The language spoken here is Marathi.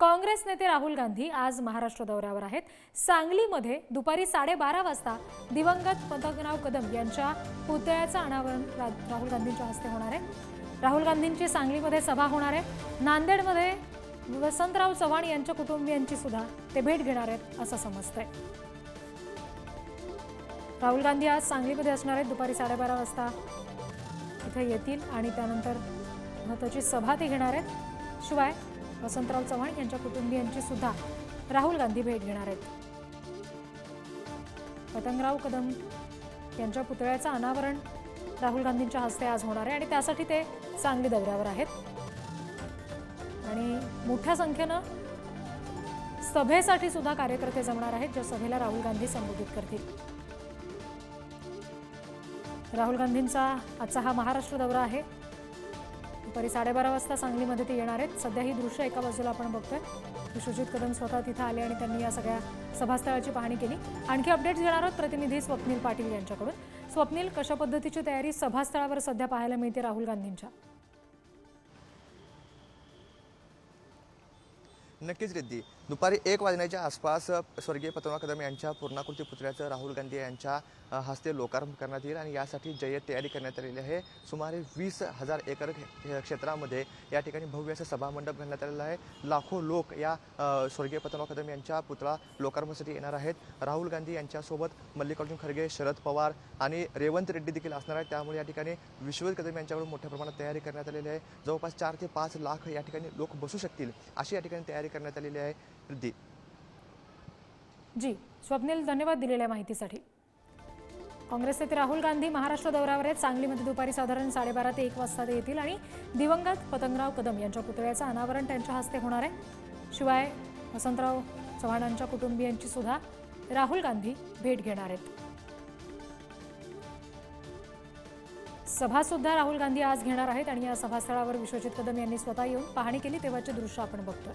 काँग्रेस नेते राहुल गांधी आज महाराष्ट्र दौऱ्यावर आहेत. सांगलीमध्ये दुपारी साडेबारा वाजता दिवंगत पतंगराव कदम यांच्या पुतळ्याचं अनावरण रा- राहुल गांधींच्या हस्ते होणार आहे. राहुल गांधींची सांगलीमध्ये सभा होणार आहे. नांदेडमध्ये वसंतराव चव्हाण यांच्या कुटुंबियांची सुद्धा ते भेट घेणार आहेत असं समजतंय. राहुल गांधी आज सांगलीमध्ये असणार आहेत. दुपारी साडेबारा वाजता इथे येतील आणि त्यानंतर महत्वाची सभा ते घेणार आहेत. शिवाय वसंतराव चव्हाण यांच्या कुटुंबियांची सुद्धा राहुल गांधी भेट घेणार आहेत. पतंगराव कदम यांच्या पुतळ्याचं अनावरण राहुल गांधींच्या हस्ते आज होणार आहे आणि त्यासाठी ते सांगली दौऱ्यावर आहेत. आणि मोठ्या संख्येनं सभेसाठी सुद्धा कार्यकर्ते जमणार आहेत ज्या सभेला राहुल गांधी संबोधित करतील. राहुल गांधींचा आजचा हा महाराष्ट्र दौरा आहे. दुपारी साडेबारा वाजता सांगलीमध्ये ते येणार आहेत. सध्या ही दृश्य एका बाजूला आपण बघतोय. विश्वजित कदम स्वतः तिथं आले आणि त्यांनी या सगळ्या सभास्थळाची पाहणी केली. आणखी अपडेट्स घेणार आहोत प्रतिनिधी स्वप्नील पाटील यांच्याकडून. स्वप्नील कशा पद्धतीची तयारी सभास्थळावर सध्या पाहायला मिळते राहुल गांधींच्या? नक्कीच रिद्धी. दुपारी एक वाजण्याच्या आसपास स्वर्गीय पतमा कदम यांच्या पूर्णाकृती पुतळ्याचं राहुल गांधी यांच्या हस्ते लोकार्पण करण्यात येईल आणि यासाठी जय्यत तयारी करण्यात आलेली आहे. सुमारे वीस हजार एकर क्षेत्रामध्ये या ठिकाणी भव्य असं सभामंडप घालण्यात आलेला आहे. लाखो लोक या स्वर्गीय पतमा कदम यांच्या पुतळा लोकार्पणासाठी येणार आहेत. राहुल गांधी यांच्यासोबत मल्लिकार्जुन खरगे शरद पवार आणि रेवंत रेड्डी देखील असणार आहेत. त्यामुळे या ठिकाणी विश्वजित कदम यांच्याकडून मोठ्या प्रमाणात तयारी करण्यात आलेली आहे. जवळपास चार ते पाच लाख या ठिकाणी लोक बसू शकतील अशी या ठिकाणी तयारी करण्यात आलेली आहे. रिद्धी जी स्वप्नील धन्यवाद दिलेल्या माहितीसाठी. काँग्रेस नेते राहुल गांधी महाराष्ट्र दौऱ्यावर आहेत. सांगलीमध्ये दुपारी साधारण साडेबारा ते एक वाजता ते येतील आणि दिवंगत पतंगराव कदम यांच्या पुतळ्याचं अनावरण त्यांच्या हस्ते होणार आहे. शिवाय वसंतराव चव्हाणांच्या कुटुंबियांची सुद्धा राहुल गांधी भेट घेणार आहेत. सभा सुद्धा राहुल गांधी आज घेणार आहेत आणि या सभास्थळावर विश्वजित कदम यांनी स्वतः येऊन पाहणी केली तेव्हाचे दृश्य आपण बघतोय.